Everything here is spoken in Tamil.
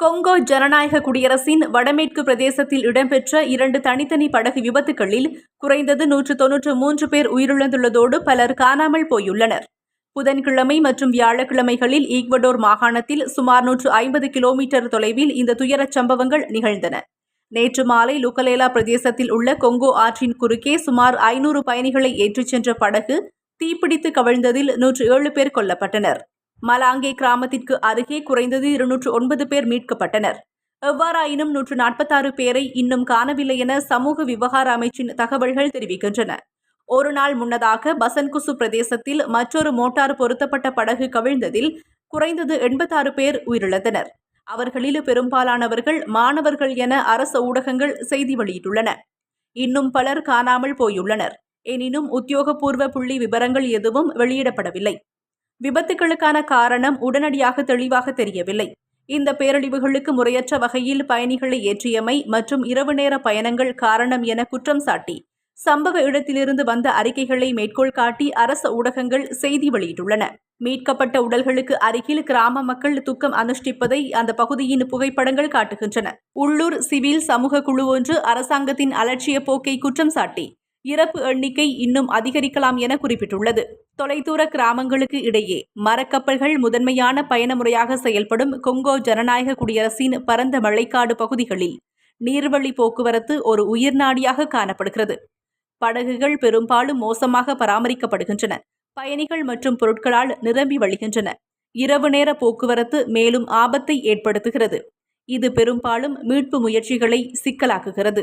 கொங்கோ ஜனநாயக குடியரசின் வடமேற்கு பிரதேசத்தில் இடம்பெற்ற இரண்டு தனித்தனி படகு விபத்துகளில் குறைந்தது நூற்று தொன்னூற்று மூன்று பேர் உயிரிழந்துள்ளதோடு பலர் காணாமல் போயுள்ளனர். புதன்கிழமை மற்றும் வியாழக்கிழமைகளில் ஈக்வடோர் மாகாணத்தில் சுமார் நூற்று ஐம்பது கிலோமீட்டர் தொலைவில் இந்த துயரச் சம்பவங்கள் நிகழ்ந்தன. நேற்று மாலை லுக்கலேலா பிரதேசத்தில் உள்ள கொங்கோ ஆற்றின் குறுக்கே சுமார் ஐநூறு பயணிகளை ஏற்றிச் சென்ற படகு தீப்பிடித்து கவிழ்ந்ததில் நூற்று ஏழு பேர் கொல்லப்பட்டனர். மலாங்கே கிராமத்திற்கு அருகே குறைந்தது இருநூற்று ஒன்பது பேர் மீட்கப்பட்டனர். எவ்வாறாயினும் நூற்று நாற்பத்தாறு பேரை இன்னும் காணவில்லை என சமூக விவகார அமைச்சின் தகவல்கள் தெரிவிக்கின்றன. ஒரு நாள் முன்னதாக பசன்குசு பிரதேசத்தில் மற்றொரு மோட்டார் பொருத்தப்பட்ட படகு கவிழ்ந்ததில் குறைந்தது எண்பத்தாறு பேர் உயிரிழந்தனர். அவர்களில் பெரும்பாலானவர்கள் மாணவர்கள் என அரச ஊடகங்கள் செய்தி வெளியிட்டுள்ளன. இன்னும் பலர் காணாமல் போயுள்ளனர். எனினும் உத்தியோகபூர்வ புள்ளி விவரங்கள் எதுவும் வெளியிடப்படவில்லை. விபத்துகளுக்கான காரணம் உடனடியாக தெளிவாக தெரியவில்லை. இந்த பேரழிவுகளுக்கு முறையற்ற வகையில் பயணிகளை ஏற்றியமை மற்றும் இரவு நேர பயணங்கள் காரணம் என குற்றம் சாட்டி சம்பவ இடத்திலிருந்து வந்த அறிக்கைகளை மேற்கோள் காட்டி அரச ஊடகங்கள் செய்தி வெளியிட்டுள்ளன. மீட்கப்பட்ட உடல்களுக்கு அருகில் கிராம மக்கள் துக்கம் அனுஷ்டிப்பதை அந்த பகுதியின் புகைப்படங்கள் காட்டுகின்றன. உள்ளூர் சிவில் சமூக குழு ஒன்று அரசாங்கத்தின் அலட்சிய போக்கை குற்றம் சாட்டி இறப்பு எண்ணிக்கை இன்னும் அதிகரிக்கலாம் என குறிப்பிட்டுள்ளது. தொலைதூர கிராமங்களுக்கு இடையே மரக்கப்பல்கள் முதன்மையான பயண முறையாக செயல்படும் கொங்கோ ஜனநாயக குடியரசின் பரந்த மழைக்காடு பகுதிகளில் நீர்வழி போக்குவரத்து ஒரு உயிர்நாடியாக காணப்படுகிறது. படகுகள் பெரும்பாலும் மோசமாக பராமரிக்கப்படுகின்றன. பயணிகள் மற்றும் பொருட்களால் நிரம்பி வழிகின்றன. இரவு நேர போக்குவரத்து மேலும் ஆபத்தை ஏற்படுத்துகிறது. இது பெரும்பாலும் மீட்பு முயற்சிகளை சிக்கலாக்குகிறது.